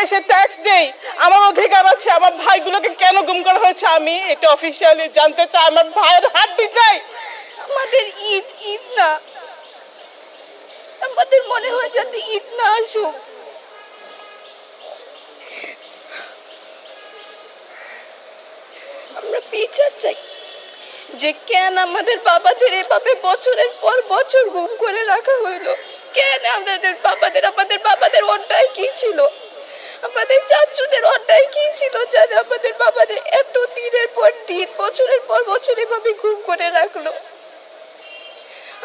দেশে ট্যাক্স দেই আমার অধিকার আছে, আমার ভাইগুলোকে কেন গুম করা হয়েছে আমি এটা অফিসিয়ালি জানতে চাই, আমার ভাইয়ের হাড্ডি চাই আমাদের ঈদ ঈদ না। আমাদের মনে হয় যাতে ঈদ না আসুক। আমরা বিচার চাই যে কেন আমাদের বাবাদের এভাবে বছরের পর বছর গুম করে রাখা হইল? কেন আমাদের বাবাদের আমাদের বাবাদের অন্যায় কি ছিল? আমাদের চাচুদের অন্যায় কি ছিল যাতে আমাদের বাবাদের এত দিনের পর দিন, বছরের পর বছর এভাবে গুম করে রাখল।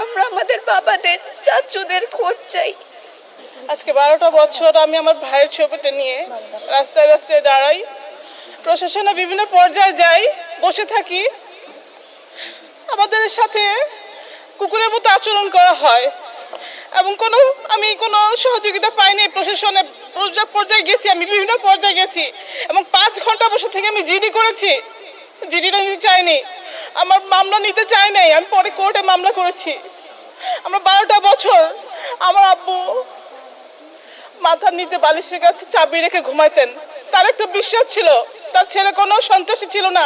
আমরা আমাদের বাবাদের, চাচুদের খোঁজ চাই। আজকে বারোটা বছর আমি আমার ভাইয়ের ছবিটা নিয়ে রাস্তায় রাস্তায় দাঁড়াই। প্রশাসনে বিভিন্ন পর্যায়ে যাই, বসে থাকি। আমাদের সাথে কুকুরের মতো আচরণ করা হয়। এবং কোনো, আমি কোনো সহযোগিতা পাইনি প্রশাসনে। পর্যায়ে গেছি, আমি বিভিন্ন পর্যায়ে গেছি। এবং পাঁচ ঘণ্টা বসে থেকে আমি জিডি করেছি। জিডিটা নিতে চাইনি। আমার মামলা নিতে চাই নাই, আমি পরে কোর্টে মামলা করেছি। আমরা বারোটা বছর আমার আব্বু মাথার নিচে বালিশের কাছে চাবি রেখে ঘুমাইতেন। তার একটা বিশ্বাস ছিল, তার ছেলে কোনো সন্ত্রাসী ছিল না।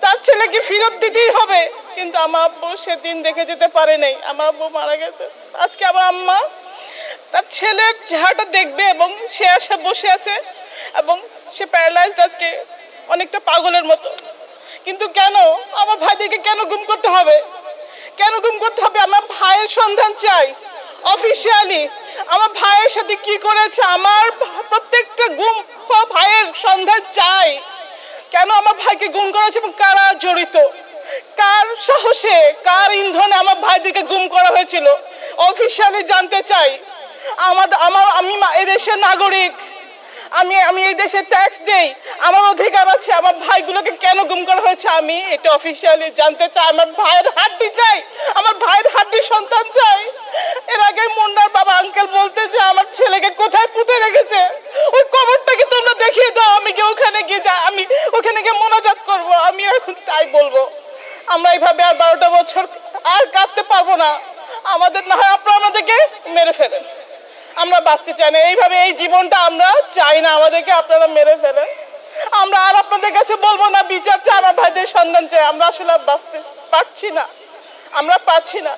তার ছেলেকে ফেরত দিতেই হবে। কিন্তু আমার আব্বু সেদিন দেখে যেতে পারে নাই। আমার আব্বু মারা গেছে। আজকে আমার আম্মা তার ছেলের চেহারাটা দেখবে এবং সে আসে বসে আছে এবং সে প্যারালাইজড আজকে অনেকটা পাগলের মতো। কিন্তু কেন? আমার ভাইদেরকে কেন গুম করতে হবে? কেন গুম করতে হবে? আমার ভাইয়ের সন্ধান চাই। অফিসিয়ালি আমার ভাইয়ের সাথে কি করেছে? আমার প্রত্যেকটা গুম ভাইয়ের সন্ধান চাই। কেন আমার ভাইকে গুম করেছে এবং কারা জড়িত? সাহসে কার ইন্ধনে আমার ভাইদেরকে গুম করা হয়েছিল? অফিসিয়ালি জানতে চাই আমাদের আমার, আমি এদেশের নাগরিক, আমি আমি এই দেশে ট্যাক্স দেই, আমার অধিকার আছে, আমার ভাইগুলোকে কেন গুম করা হয়েছে? আমি এটা অফিসিয়ালি জানতে চাই, আমার ভাইয়ের হাড্ডি চাই, আমার ভাইয়ের হাড্ডি সন্তান চাই। এর আগে মুন্নার বাবা আঙ্কেল বলতে যে আমার ছেলেকে কোথায় পুঁতে রেখেছে? ওই কবরটাকে তোমরা দেখিয়ে দাও, আমি গিয়ে ওখানে গিয়ে যা, আমি ওখানে গিয়ে মোনাজাত করব আমি এখন তাই বলব। আমরা এইভাবে আর বারোটা বছর আর কাঁদতে পারব না। আমাদের না হয় আপনারা আমাদেরকে মেরে ফেলেন। আমরা বাঁচতে চাই না। এইভাবে এই জীবনটা আমরা চাই না আমাদেরকে আপনারা মেরে ফেলেন। আমরা আর আপনাদের কাছে বলব না, বিচার চাই, আমার ভাইদের সন্ধান চাই। আমরা আসলে বাঁচতে পারছি না। আমরা পারছি না।